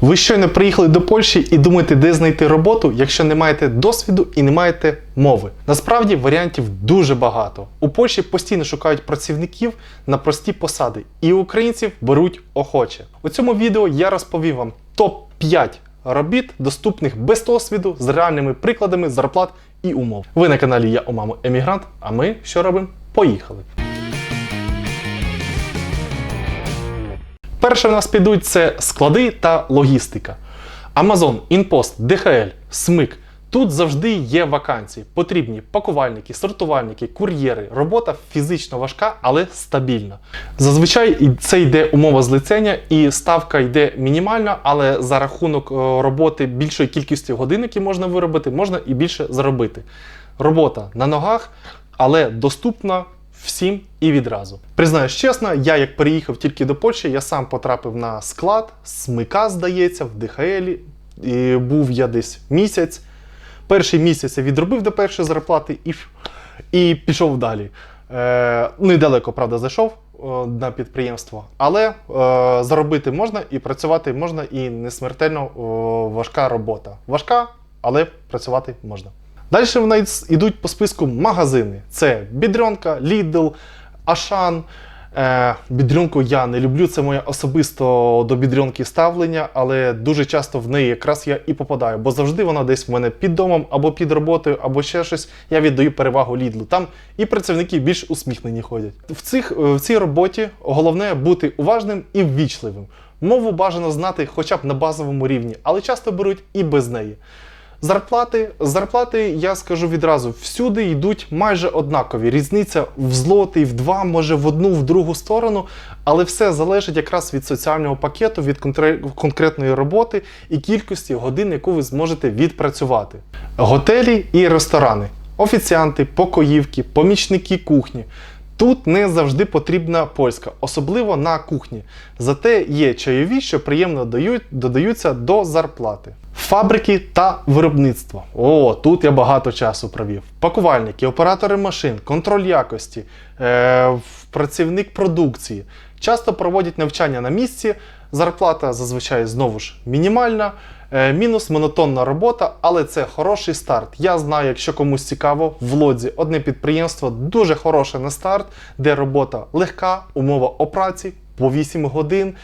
Ви щойно приїхали до Польщі і думаєте, де знайти роботу, якщо не маєте досвіду і не маєте мови. Насправді варіантів дуже багато. У Польщі постійно шукають працівників на прості посади, і українців беруть охоче. У цьому відео я розповім вам топ-5 робіт, доступних без досвіду, з реальними прикладами зарплат і умов. Ви на каналі Я у маму Емігрант. А ми що робимо? Поїхали! Перше в нас підуть це склади та логістика. Amazon, InPost, DHL, SMIC. Тут завжди є вакансії. Потрібні пакувальники, сортувальники, кур'єри. Робота фізично важка, але стабільна. Зазвичай це йде умова злицення, і ставка йде мінімальна, але за рахунок е, роботи більшої кількості годин, які можна виробити, можна і більше заробити. Робота на ногах, але доступна всім і відразу. Признаюсь чесно, я як переїхав тільки до Польщі, я сам потрапив на склад, смика, здається, в ДХЛ. І був я десь місяць. Перший місяць я відробив до першої зарплати і, і пішов далі. Е, недалеко, правда, зайшов е, на підприємство, але е, заробити можна і працювати можна, і не смертельно е, важка робота. Важка, але працювати можна. Далі в нас йдуть по списку магазини: це Бідрьонка, Lidl, Ашан. Е, бідрюнку я не люблю, це моє особисто до бідрюнки ставлення, але дуже часто в неї якраз я і попадаю, бо завжди вона десь в мене під домом або під роботою, або ще щось. Я віддаю перевагу Лідлу. Там і працівники більш усміхнені ходять. В, цих, е, в цій роботі головне бути уважним і ввічливим. Мову бажано знати хоча б на базовому рівні, але часто беруть і без неї. Зарплати, зарплати, я скажу відразу, всюди йдуть майже однакові. Різниця в злотий, в два, може в одну, в другу сторону, але все залежить якраз від соціального пакету, від конкретної роботи і кількості годин, яку ви зможете відпрацювати. Готелі і ресторани, офіціанти, покоївки, помічники кухні. Тут не завжди потрібна польська, особливо на кухні. Зате є чайові, що приємно дають, додаються до зарплати. Фабрики та виробництво. О, тут я багато часу провів. Пакувальники, оператори машин, контроль якості, е, працівник продукції. Часто проводять навчання на місці. Зарплата зазвичай знову ж мінімальна. Е, Мінус монотонна робота, але це хороший старт. Я знаю, якщо комусь цікаво, в Лодзі одне підприємство дуже хороше на старт, де робота легка, умова о праці по 8 годин.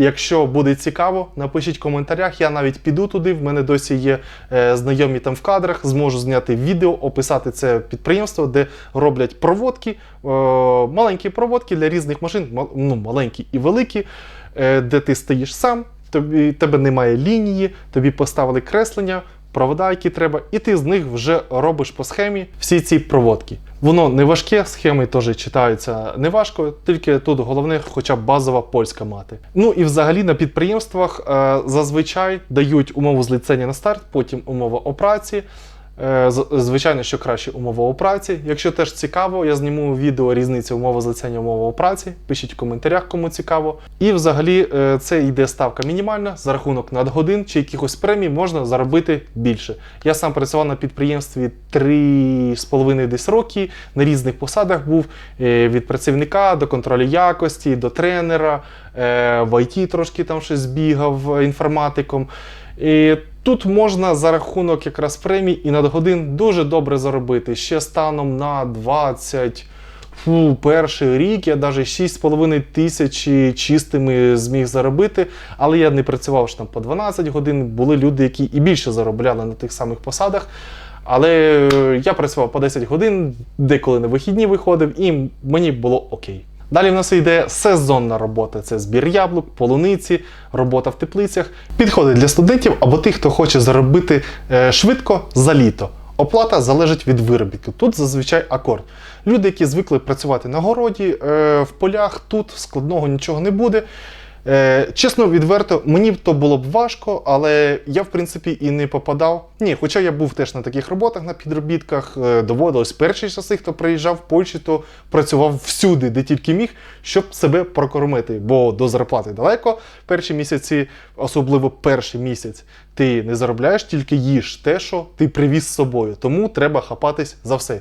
Якщо буде цікаво, напишіть в коментарях. Я навіть піду туди. В мене досі є е, знайомі там в кадрах. Зможу зняти відео, описати це підприємство, де роблять проводки, е, маленькі проводки для різних машин, ну, маленькі і великі, де ти стоїш сам, тобі тебе немає лінії, тобі поставили креслення. Провода, які треба, і ти з них вже робиш по схемі всі ці проводки. Воно не важке, схеми теж читаються не важко, тільки тут головне, хоча б базова польська мати. Ну і взагалі на підприємствах е, зазвичай дають умову злицення на старт, потім умова о праці. Е, Звичайно, що краще умова о праці. Якщо теж цікаво, я зніму відео різниця умова злицення, умова о праці. Пишіть в коментарях, кому цікаво. І взагалі е, це йде ставка мінімальна за рахунок надгодин чи якихось премій можна заробити більше. Я сам працював на підприємстві 3,5 десь роки, на різних посадах був е, від працівника до контролю якості, до тренера, в ІТ трошки там щось бігав інформатиком. І тут можна за рахунок якраз премій і надгодин дуже добре заробити. Ще станом на 20. Фу, перший рік я навіть 6,5 тисячі чистими зміг заробити, але я не працював ж там по 12 годин. Були люди, які і більше заробляли на тих самих посадах. Але е, я працював по 10 годин, деколи на вихідні виходив, і мені було окей. Далі в нас йде сезонна робота: це збір яблук, полуниці, робота в теплицях. Підходить для студентів або тих, хто хоче заробити е, швидко за літо. Оплата залежить від виробітку. Тут зазвичай акорд. Люди, які звикли працювати на городі, е, в полях, тут складного нічого не буде. Е, чесно, відверто, мені то було б важко, але я, в принципі, і не попадав. Ні, хоча я був теж на таких роботах, на підробітках, е, доводилось перші часи, хто приїжджав в Польщу, то працював всюди, де тільки міг, щоб себе прокормити. Бо до зарплати далеко. Перші місяці, особливо перший місяць, ти не заробляєш, тільки їш те, що ти привіз з собою. Тому треба хапатись за все.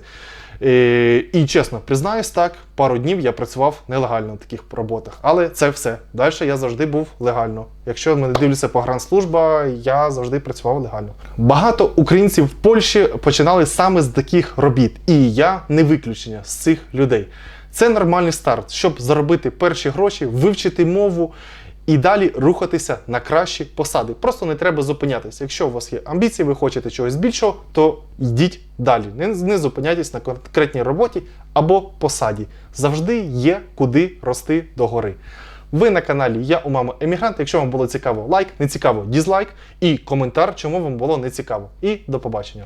Е, і чесно, признаюсь так, пару днів я працював нелегально на таких роботах. Але це все. Далі я завжди був легально. Якщо мене дивляться погранслужба, я завжди працював легально. Багато українців в Польщі починали саме з таких робіт, і я не виключення з цих людей. Це нормальний старт, щоб заробити перші гроші, вивчити мову і далі рухатися на кращі посади. Просто не треба зупинятися. Якщо у вас є амбіції, ви хочете чогось більшого, то йдіть далі. Не, не зупиняйтесь на конкретній роботі або посаді. Завжди є куди рости догори. Ви на каналі Я у мами Емігрант. Якщо вам було цікаво, лайк, не цікаво, дізлайк і коментар, чому вам було не цікаво. І до побачення.